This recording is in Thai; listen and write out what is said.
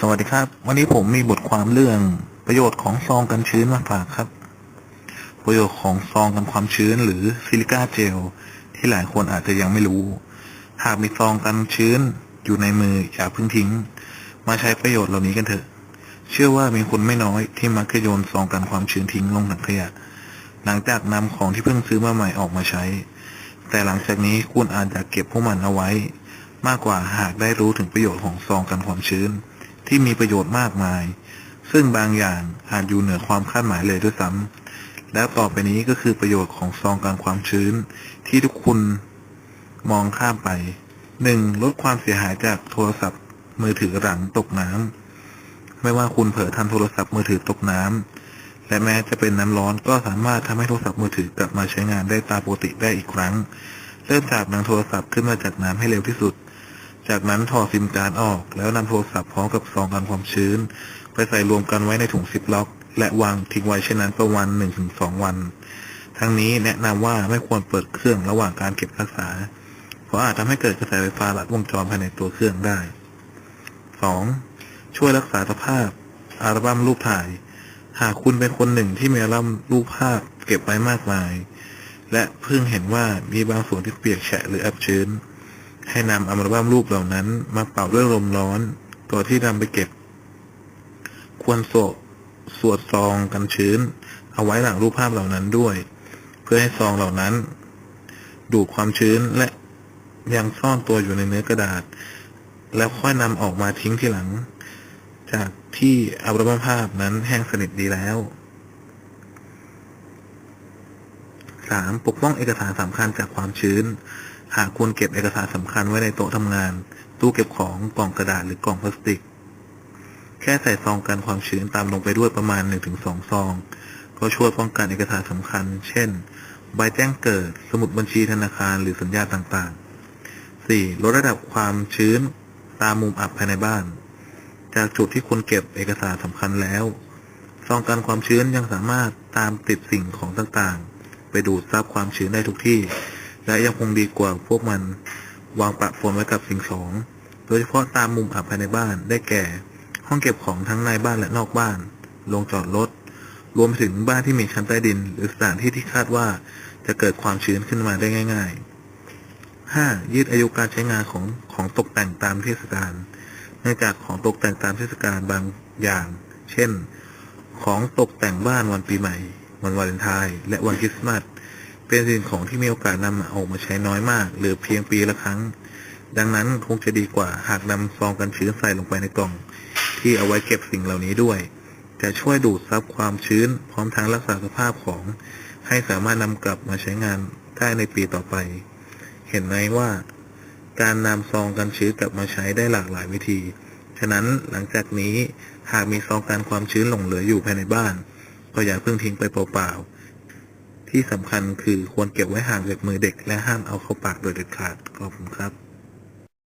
สวัสดีครับ วันนี้ผมมีบทความเรื่องประโยชน์ของซองกันชื้นมาฝากครับ ประโยชน์ของซองกันความชื้นหรือซิลิก้าเจล ที่หลายคนอาจจะยังไม่รู้ หากมีซองกันชื้นอยู่ในมืออย่าเพิ่งทิ้ง มาใช้ประโยชน์เหล่านี้กันเถอะ เชื่อว่ามีคนไม่น้อยที่มักจะโยนซองกันความชื้นทิ้งลงถังขยะ หลังจากนำของที่เพิ่งซื้อมาใหม่ออกมาใช้ แต่หลังจากนี้คุณอาจจะเก็บพวกมันเอาไว้ มากกว่าหากได้รู้ถึงประโยชน์ของซองกันความชื้น ที่มีประโยชน์มากมาย ซึ่งบางอย่างอาจอยู่เหนือความคาดหมายเลยด้วยซ้ำแล้วต่อไปนี้ก็คือประโยชน์ของซองกันความชื้น ที่ทุกคุณมองข้ามไปหนึ่งลดความเสียหายจากโทรศัพท์ มือถือหลังตกน้ำไม่ว่าคุณเผลอทำโทรศัพท์มือถือตกน้ำและแม้จะเป็นน้ำร้อนก็สามารถทำให้โทรศัพท์มือถือกลับมาใช้งานได้ตามปกติได้อีกครั้ง เริ่มจากนำโทรศัพท์ขึ้นมาจากน้ำให้เร็วที่สุด จากนั้นถอดซิมการ์ดออก แล้วนำโทรศัพท์พร้อมกับซองกันความชื้น ไปใส่รวมกันไว้ในถุงซิปล็อก และวางทิ้งไว้เช่นนั้นประมาณ1-2 วัน ทั้งนี้แนะนำว่าไม่ควรเปิดเครื่องระหว่างการเก็บรักษา เพราะอาจทำให้เกิดกระแสไฟฟ้าลัดวงจรภายในตัวเครื่องได้ 2. ช่วยรักษาสภาพอัลบั้มรูปถ่าย หากคุณเป็นคนหนึ่งที่มีอัลบั้มรูปภาพเก็บไว้มากมาย และเพิ่งเห็นว่ามีบางส่วนที่เปียกแฉะหรืออับชื้น ให้นำอัลบั้มรูปเหล่านั้นมาเป่าด้วยลมร้อน ตัวที่นำไปเก็บ ควรโสสวดซองกันชื้น เอาไว้หลังรูปภาพเหล่านั้นด้วย เพื่อให้ซองเหล่านั้น ดูดความชื้นและยังซ่อนตัวอยู่ในเนื้อกระดาษ แล้วค่อยนำออกมาทิ้งทีหลัง จากที่อัลบั้มภาพนั้นแห้งสนิทดีแล้ว 3. ปกป้องเอกสารสำคัญจากความชื้น หากคุณเก็บเอกสารสำคัญไว้ในโต๊ะทำงาน ตู้เก็บของกล่องกระดาษหรือกล่องพลาสติก แค่ใส่ซองกันความชื้นตามลงไปด้วยประมาณ 1-2 ซอง ก็ช่วยป้องกันเอกสารสำคัญ เช่น ใบแจ้งเกิด สมุดบัญชีธนาคารหรือสัญญาต่างๆ 4. ลดระดับความชื้นตามมุมอับภายในบ้าน จากจุดที่คุณเก็บเอกสารสำคัญแล้ว ซองกันความชื้นยังสามารถตามติดสิ่งของต่างๆ ไปดูดซับความชื้นได้ทุกที่ และยังคงดีกว่าพวกมันวางประปนไว้กับสิ่งของโดยเฉพาะตามมุมอับภายในบ้านได้แก่ ห้องเก็บของทั้งในบ้านและนอกบ้านโรงจอดรถรวมถึงบ้านที่มีชั้นใต้ดิน หรือสถานที่ที่คาดว่าจะเกิดความชื้นขึ้นมาได้ง่าย ๆ 5. ยืดอายุการใช้งานของของตกแต่งตามเทศกาลเนื่องจากของตกแต่งตามเทศกาลบางอย่าง เช่น ของตกแต่งบ้านวันปีใหม่ วันวาเลนไทน์และวันคริสต์มาส เป็นสิ่งของที่มีโอกาสนำมาออกมาใช้น้อยมาก หรือเพียงปีละครั้ง ดังนั้นคงจะดีกว่าหากนำซองกันชื้นใส่ลงไปในกล่อง ที่เอาไว้เก็บสิ่งเหล่านี้ด้วย จะช่วยดูดซับความชื้น พร้อมทั้งรักษาสภาพของ ให้สามารถนำกลับมาใช้งานได้ในปีต่อไป เห็นไหมว่า การนำซองกันชื้นกลับมาใช้ได้หลากหลายวิธี ฉะนั้นหลังจากนี้หากมีซองกันความชื้นหลงเหลืออยู่ภายในบ้าน ก็อย่าเพิ่งทิ้งไปเปล่าๆ ที่สำคัญคือควรเก็บไว้ห่างจากมือเด็ก และห้ามเอาเข้าปากโดยเด็ดขาดขอบคุณครับ